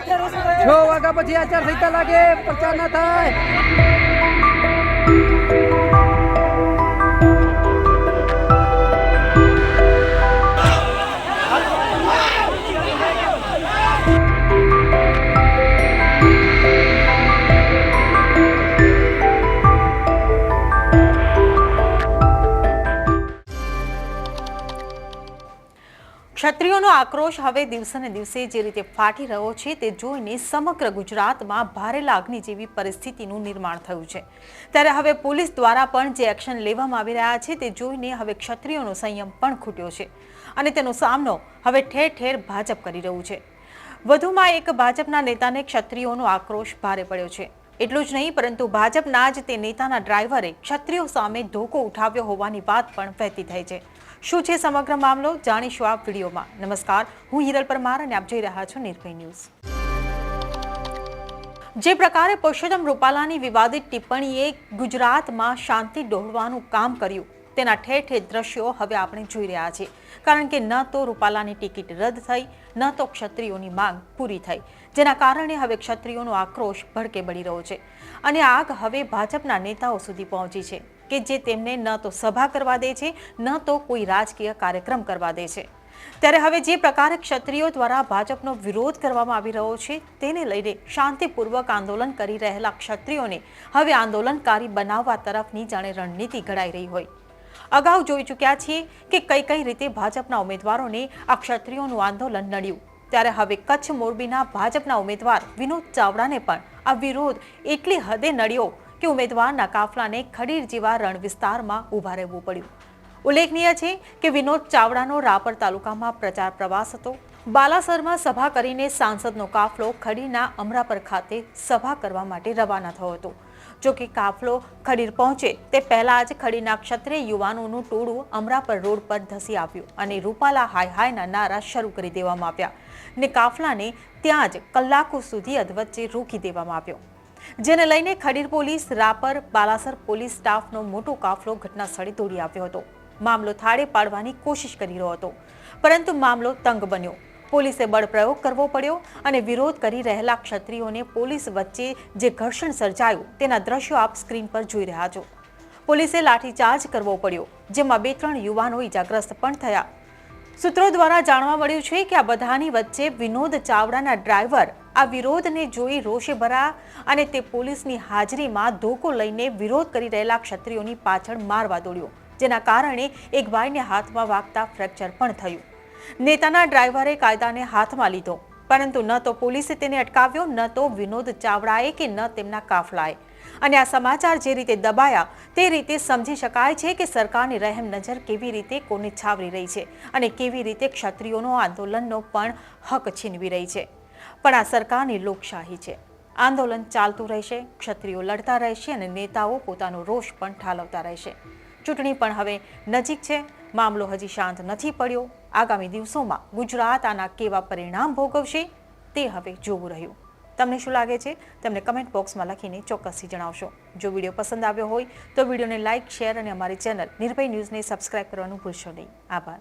છ વાગ્યા પછી આચાર સંહિતા લાગે પ્રચાર ના થાય. ક્ષત્રિયોનો આક્રોશ હવે દિવસે ને દિવસે જે રીતે ફાટી રહ્યો છે તે જોઈને સમગ્ર ગુજરાતમાં ભારે લાગણી જેવી પરિસ્થિતિનું નિર્માણ થયું છે. ત્યારે હવે પોલીસ દ્વારા પણ જે એક્શન લેવામાં આવી રહ્યા છે તે જોઈને હવે ક્ષત્રિયોનો સંયમ પણ ખૂટ્યો છે અને તેનો સામનો હવે ઠેર ઠેર ભાજપ કરી રહ્યું છે. વધુમાં એક ભાજપના નેતાને ક્ષત્રિયોનો આક્રોશ ભારે પડ્યો છે. એટલું જ નહીં, પરંતુ ભાજપના જ તે નેતાના ડ્રાઈવરે ક્ષત્રિયો સામે ધોકો ઉઠાવ્યો હોવાની વાત પણ વહેતી થઈ છે. શું છે સમગ્ર મામલો જાણીશું આ વિડીયોમાં. નમસ્કાર, હું હિરલ પરમાર અને આપ જોઈ રહ્યા છો નિર્ભય ન્યૂઝ. જે પ્રકારે પુરુષોત્તમ રૂપાલાની વિવાદિત ટિપ્પણીએ ગુજરાતમાં શાંતિ ડોળવાનું કામ કર્યું, તેના ઠેર ઠેર દ્રશ્યો હવે આપણે જોઈ રહ્યા છીએ. કારણ કે ન તો રૂપાલાની ટિકિટ રદ થઈ, ન તો ક્ષત્રિયોની માંગ પૂરી થઈ. જેના કારણે હવે ક્ષત્રિયોનો આક્રોશ ભડકે બળી રહ્યો છે. અને આગ હવે ભાજપના નેતાઓ સુધી પહોંચી છે. કે જે તેમને ન તો સભા કરવા દે છે, ન તો કોઈ રાજકીય કાર્યક્રમ કરવા દે છે. ત્યારે હવે જે પ્રકારે ક્ષત્રિયો દ્વારા ભાજપનો વિરોધ કરવામાં આવી રહ્યો છે, તેને લઈને શાંતિપૂર્વક આંદોલન કરી રહેલા ક્ષત્રિયોને હવે આંદોલનકારી બનાવવા તરફની જાણે રણનીતિ ઘડાઈ રહી હોય. અગાઉ જોઈ ચૂક્યા છીએ કે કઈ કઈ રીતે ભાજપના ઉમેદવારોને આ ક્ષત્રિયોનું આંદોલન નડ્યું. ત્યારે હવે કચ્છ મોરબીના ભાજપના ઉમેદવાર વિનોદ ચાવડાને પણ આ વિરોધ એટલી હદે નડ્યો કે ઉમેદવારના કાફલાને ખડીર જેવા રણ વિસ્તારમાં ઊભા રહેવું પડ્યું. ઉલ્લેખનીય છે કે વિનોદ ચાવડાનો રાપર તાલુકામાં પ્રચાર પ્રવાસ હતો. બાલાસરમાં સભા કરીને સાંસદનો કાફલો ખડીરના અમરાપર ખાતે સભા કરવા માટે રવાના થયો હતો. જોકે કાફલો ખડીર પહોંચે તે પહેલા જ ખડીના ક્ષત્રિય યુવાનોનું ટોળું અમરાપર રોડ પર ધસી આવ્યું અને રૂપાલા હાય હાયના નારા શરૂ કરી દેવામાં આવ્યા ને કાફલાને ત્યાં જ કલાકો સુધી અધવચ્ચે રોકી દેવામાં આવ્યો. જેને લઈને ખડીર પોલીસ, રાપર, બાલાસર પોલીસ સ્ટાફનો મોટો કાફલો ઘટના સ્થળે દોડી આવ્યો હતો. મામલો થાળે પાડવાની કોશિશ કરી રહ્યો હતો. પરંતુ મામલો તંગ બન્યો. પોલીસે બળ પ્રયોગ કરવો પડ્યો અને વિરોધ કરી રહેલા ક્ષત્રિયોને પોલીસ વચ્ચે જે ઘર્ષણ સર્જાયું તેના દ્રશ્યો આપ સ્ક્રીન પર જોઈ રહ્યા છો. પોલીસે લાઠીચાર્જ કરવો પડ્યો, જેમાં બે ત્રણ યુવાનો ઇજાગ્રસ્ત પણ થયા. સૂત્રો દ્વારા જાણવા મળ્યું છે કે આ બધાની વચ્ચે વિનોદ ચાવડાના ડ્રાઈવર આ વિરોધને જોઈ રોષે ભરા અને તે પોલીસની હાજરીમાં ધોકો લઈને વિરોધ કરી રહેલા ક્ષત્રિયોની પાછળ મારવા દોડ્યો, જેના કારણે એક ભાઈને હાથમાં વાગતા ફ્રેક્ચર પણ થયું. નેતાના ડ્રાઈવરે કાયદાને હાથમાં લીધો, પરંતુ ન તો પોલીસે તેને અટકાવ્યો, ન તો વિનોદ ચાવડાએ કે ન તેમના કાફલાએ. અને આ સમાચાર જે રીતે દબાયા, તે રીતે સમજી શકાય છે કે સરકારની રહેમ નજર કેવી રીતે કોને છાવરી રહી છે અને કેવી રીતે ક્ષત્રિયોનો આંદોલનનો પણ હક છીનવી રહી છે. પણ આ સરકારની લોકશાહી છે. આંદોલન ચાલતું રહેશે, ક્ષત્રિયો લડતા રહેશે અને નેતાઓ પોતાનો રોષ પણ ઠાલવતા રહેશે. ચૂંટણી પણ હવે નજીક છે. મામલો હજી શાંત નથી પડ્યો. આગામી દિવસોમાં ગુજરાત આના કેવા પરિણામ ભોગવશે તે હવે જોવું રહ્યું. તમને શું લાગે છે? તમને કમેન્ટ બોક્સમાં લખીને ચોક્કસથી જણાવશો. જો વીડિયો પસંદ આવ્યો હોય તો વિડીયોને લાઇક શેર અને અમારી ચેનલ નિર્ભય ન્યૂઝને સબસ્ક્રાઇબ કરવાનું ભૂલશો નહીં. આભાર.